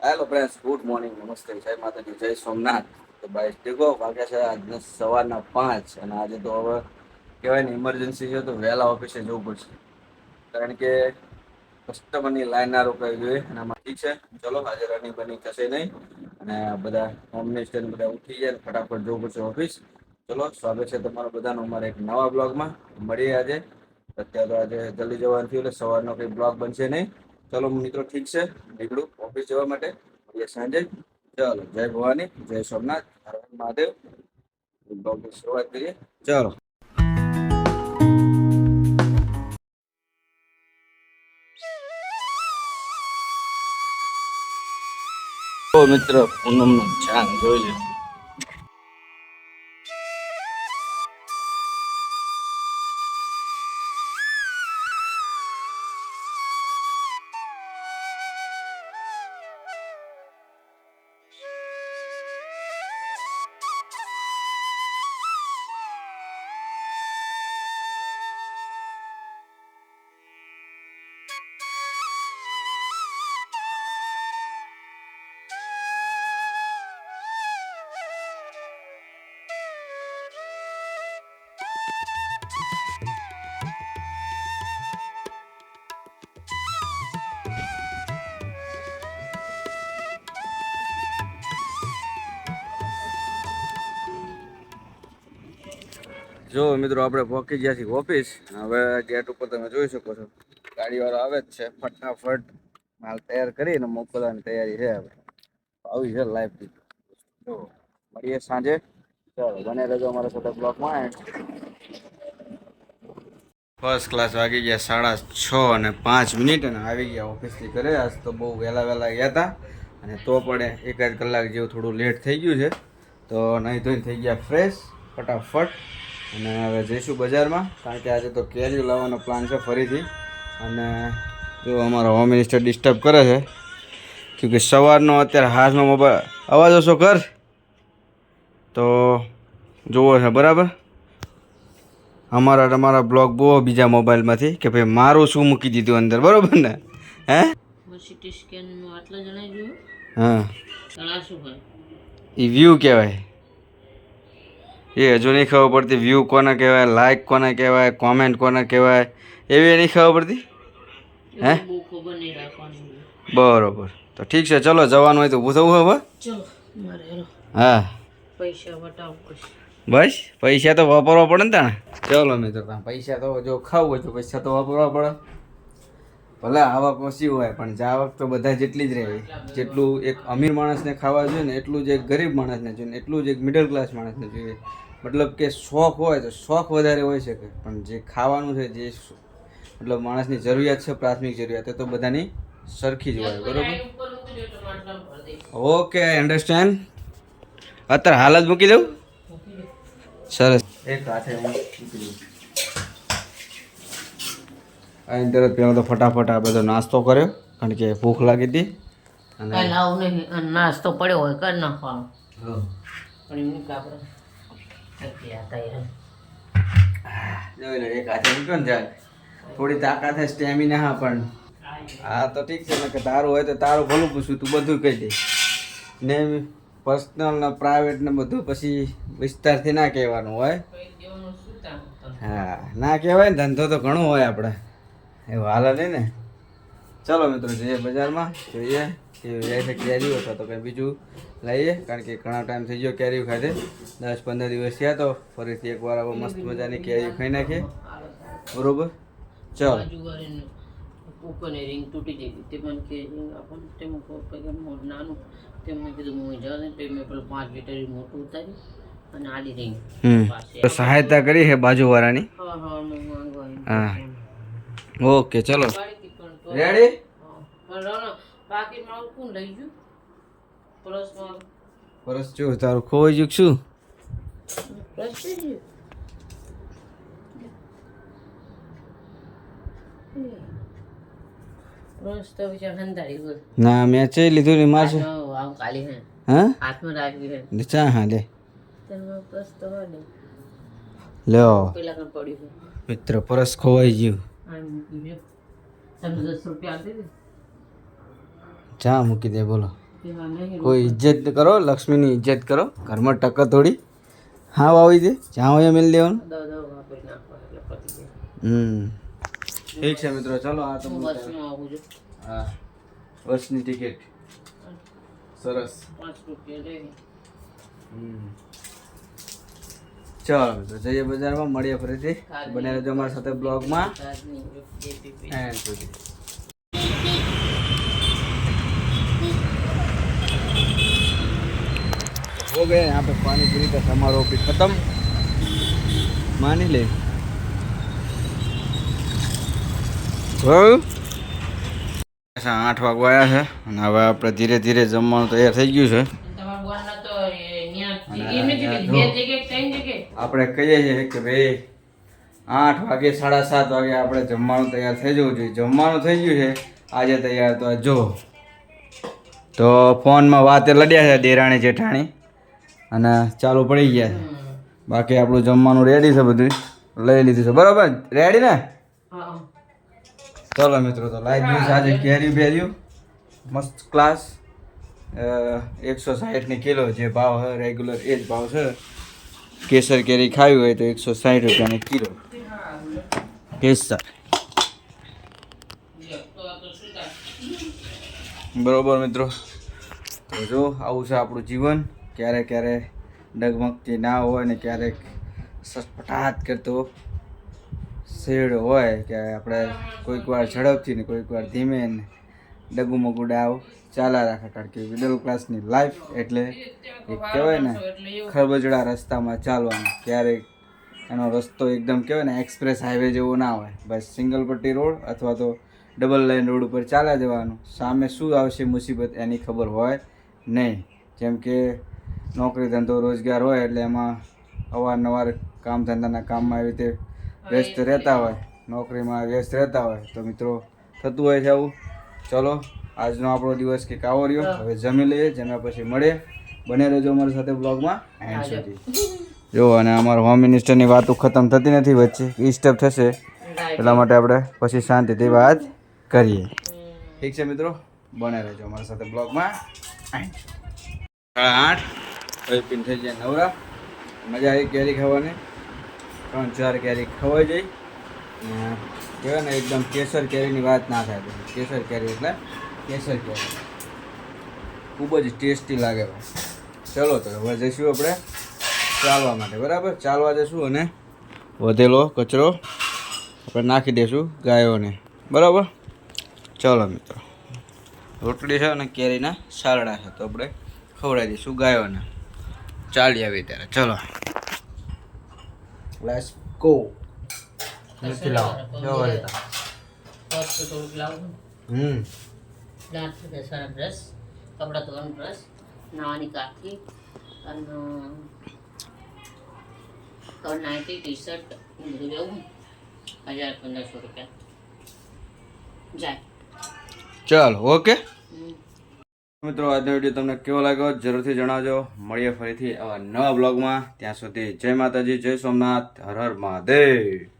Hello friends good morning નમસ્તે જય માતાજી જય સોમનાથ તો ભાઈ ટેકો વાગ્યા છે આજના સવારના પાંચ અને આજે તો હવે કહેવાય ને ઇમરજન્સી છે તો વહેલા ઓફિસે જવું પડશે. કારણ કે કસ્ટમરની લાઈન ના રોકાવી જોઈએ અને આમાં ઠીક છે. ચલો, આજે રનિંગ બનિંગ થશે નહીં. અને બધા હોમ મિનિસ્ટર બધા ઉઠી જાય ફટાફટ જવું પડશે ઓફિસ ચલો, સ્વાગત છે તમારું બધાનું અમારા એક નવા બ્લોગમાં મળીએ આજે. અત્યારે તો આજે જલ્દી જવાનું થયું એટલે સવારનો કંઈ બ્લોગ બનશે નહીં. ચલો મિત્રો ઠીક છે. નીકળું ઓફિસ જવા માટે. મળીએ સાંજે. ચલો, જય ભવાની, જય સોમનાથ મહાદેવ. બ્લોગની શરૂઆત કરીએ. ચલો. મિત્ર પૂનમનું ચાંદ જોઈ લો જો મિત્રો, આપણે પહોંચી ગયા છીએ ઓફિસ. હવે ગેટ ઉપર તમે જોઈ શકો છો. ગાડીવાળો આવે જ છે. ફટાફટ માલ તૈયાર કરીને મોકલવાની તૈયારી છે હવે. આવી છે લાઈફ જો, મળીએ સાંજે. ચાલો, બને રહેજો અમારા સાથે બ્લોકમાં ફર્સ્ટ ક્લાસ વાગી ગયા સાડા છ અને પાંચ મિનિટ અને આવી ગયા ઓફિસથી ઘરે. આજ તો બહુ વહેલા વહેલા ગયા હતા. અને તો પણ એકાદ કલાક જેવું થોડું લેટ થઈ ગયું છે. તો નહીં ધોઈને થઈ ગયા ફ્રેશ ફટાફટ. અને હવે જઈશું બજારમાં કારણ કે આજે તો કેરીઓ લાવવાનો પ્લાન છે ફરીથી. અને જો અમારો હોમ મિનિસ્ટર ડિસ્ટર્બ કરે છે કેમકે સવારનો અત્યારે હાથમાં મોબાઈલ અવાજ ઓછો કર. તો જુઓ છે બરાબર? અમારા તમારા બ્લોગ બહુ બીજા મોબાઈલમાંથી કે ભાઈ મારું શું મૂકી દીધું અંદર બરાબર ને? હે? હા. શું એ વ્યૂ કહેવાય. એ હજુ નહીં ખબર પડતી વ્યૂ કોને કહેવાય લાઇક કોને કહેવાય કોમેન્ટ કોને કહેવાય એવી નહીં ખબર પડતી? હે? બરોબર. તો ઠીક છે ચલો જવાનું હોય તો ઊભું થવું હવે ચલો મારે હેલો. હા. પૈસા બસ પૈસા તો વાપરવા પડે ને તાણે? ચલો મિત્રો પૈસા તો જો ખાવું હોય તો પૈસા તો વાપરવા પડે. ભલે આવક ઓછી હોય પણ જે આવક તો બધા જેટલી જ રહે. જેટલું એક અમીર માણસને ખાવા જોઈએ ને એટલું જ એક ગરીબ માણસને જોઈએ એટલું જ એક મિડલ ક્લાસ માણસને જોઈએ. મતલબ કે શોખ હોય તો શોખ વધારે હોઈ શકે પણ જે ખાવાનું છે જે મતલબ માણસની જરૂરિયાત છે પ્રાથમિક જરૂરિયાત તો બધાની સરખી જ હોય બરોબર? ઓકે અન્ડરસ્ટેન્ડ અત્યારે હાલ જ મૂકી દઉં? સરસ. એક હાથે હું મૂકી દઉં. અહીં તરત પહેલાં તો ફટાફટ આ બધો નાસ્તો કર્યો કારણ કે ભૂખ લાગી હતી. અને નાસ્તો પડ્યો હોય કરી નાખવાનો. થોડી તાકાત છે સ્ટેમિના હા પણ હા તો ઠીક છે ને કે તારું હોય તો તારું ભલું પૂછું તું બધું કહી દે. ને પર્સનલ ને પ્રાઇવેટ ને બધું પછી વિસ્તારથી ના કહેવાનું હોય? હા ના કહેવાય ને ધંધો તો ઘણો હોય આપણે. એવું હાલે નહીં ને? ચલો મિત્રો જઈએ બજારમાં. જોઈએ કે જાય છે કેરીઓ અથવા તો કંઈ બીજું લઈએ. કારણ કે ઘણા ટાઈમ થઈ ગયો કેરીઓ ખાધે. દસ પંદર દિવસ થયા તો ફરીથી એકવાર આવો મસ્ત મજાની કેરીઓ ખાઈ નાખીએ. બરોબર? ચલો. બાજુવાળીનું ઉપરની ring તૂટી ગઈ હતી. તે મને કે ring આપો ને. તે મેં કહું, "ભાઈ, મોટું નાનું. તે મેં કીધું હું જવા દે તે મેં પેલું પાંચ લીટર મોટું ઉતાર્યું અને આડી ring હમ. પાસે. તો સહાયતા કરી છે બાજુવાળાની હા હા હું માંગવા હા. ઓકે ચલો. રેડી મારું મારું પરસ જો તારું ખોવાઈ ગયું શું? ના મેં ચઈ લીધું ને આવ કાલી હે. હા? હાથમાં રાખ્યું હે. ચા હા લે. લ્યો. પેલા કણ પડ્યું છે. મિત્ર પરસ ખોવાઈ ગયું. આ મૂકી દે તમે દસ રૂપિયા આપી દે ચા મૂકી દે બોલો. કોઈ ઇજ્જત કરો લક્ષ્મીની ઇજ્જત કરો. ઘરમાં ટક્કર થોડી. હા વાવી દે જ્યાં હોય મિલ દેવાનું. હમ. ઠીક છે મિત્રો ચલો આ તો હા બસની ટિકિટ. સરસ. પાંચ રૂપિયા લઈ હમ. ચાલો મિત્રો જઈએ બજારમાં મળીએ ફરીથી બને રહેજો અમારી સાથે બ્લોગમાં આજની જેપીપી એન્ડ સુધી हो गए यहाँ पे पानी पूरी का समारोह भी खत्म मानी ले આઠ વાગવા આવ્યા છે અને હવે આપણે ધીરે ધીરે જમવાનું તૈયાર થઈ ગયું છે આપણે કહીએ છીએ કે ભાઈ આઠ વાગે સાડા સાત વાગે આપણે જમવાનું તૈયાર થઈ જવું જોઈએ. જમવાનું થઈ ગયું છે. આજે તૈયાર તો આ જો. તો ફોનમાં વાતે લડ્યા છે દેરાણી જેઠાણી. અને ચાલુ પડી ગયા છે. બાકી આપણું જમવાનું રેડી છે બધું. લઈ લીધું છે. બરાબર? રેડી ને? ચલો મિત્રો તો લાઈટ ન્યૂઝ આજે કેરી બેર્યું મસ્ત ક્લાસ એકસો સાઠની કિલો જે ભાવ છે રેગ્યુલર એ જ ભાવ છે. કેસર કેરી ખાવી હોય તો એકસો સાઠ રૂપિયાની કિલો. કેસર. બરોબર મિત્રો. જો, આવું છે આપણું જીવન. ક્યારેક ક્યારેક ડગમગતી ના હોય ને ક્યારેક સટપટાટ કરતો શેડ હોય કે આપણે કોઈક વાર ઝડપથી ને કોઈક વાર ધીમે ને ડગુમગુ ડાવ ચાલા રાખે, કારણ કે મિડલ ક્લાસની લાઈફ એટલે એક કહેવાય ને, ખરબજડા રસ્તામાં ચાલવાનું, ક્યારેક એનો રસ્તો એકદમ કહેવાય ને એક્સપ્રેસ હાઈવે જેવો ના હોય. બસ સિંગલ પટ્ટી રોડ અથવા તો ડબલ લાઇન રોડ ઉપર ચાલ્યા જવાનું. સામે શું આવશે મુસીબત એની ખબર હોય નહીં. જેમ કે નોકરી ધંધો રોજગાર હોય એટલે એમાં અવારનવાર કામ ધંધાના કામમાં એવી રીતે વ્યસ્ત રહેતા હોય, નોકરીમાં વ્યસ્ત રહેતા હોય. તો મિત્રો, થતું હોય છે આવું. ચલો આજનો આપણો દિવસ કે કાવો રહ્યો? હવે જમી લઈએ જમ્યા પછી મળીએ બને રહેજો અમારી સાથે બ્લોગમાં. એન્ડ સુધી. જો અને અમારા હોમ મિનિસ્ટરની વાતો ખતમ થતી નથી વચ્ચે. ડિસ્ટર્બ થશે. એટલા માટે આપણે પછી શાંતિથી વાત કરીએ. ઠીક છે મિત્રો? બને રહેજો અમારી સાથે બ્લોગમાં. સાડા આઠ. હવે પીન થઈ જાય નવરા. મજા આવી કેરી ખાવાની. ત્રણ ચાર કેરી ખવાઈ જઈ કહેવાય ને એકદમ કેસર કેરીની વાત ના થાય. કેસર કેરી એટલે કેસર કહેવાય ખૂબ જ ટેસ્ટી લાગે ચલો તો હવે જઈશું આપણે ચાલવા માટે બરાબર? ચાલવા જઈશું અને વધેલો કચરો આપણે નાખી દઈશું ગાયોને. બરાબર? ચલો મિત્રો. રોટલી છે અને કેરીના સારડા છે તો આપણે ખવડાવી દઈશું ગાયોને. ચાલી આવી ત્યારે. ચલો. લેટ્સ ગો નથી લાવું. હમ. દાંત બેસવાના બ્રશ કપડાં ધોવાનું બ્રશ નાવાની કાઠી અને નાઇટી ટી શર્ટ બધું લેવું હજાર પંદરસો રૂપિયા. જાય. ચાલો ઓકે. મિત્રો આજનો વીડિયો તમને કેવો લાગ્યો જરૂરથી જણાવજો. મળીએ ફરીથી આવા નવા બ્લોગમાં ત્યાં સુધી જય માતાજી જય સોમનાથ હર હર મહાદેવ.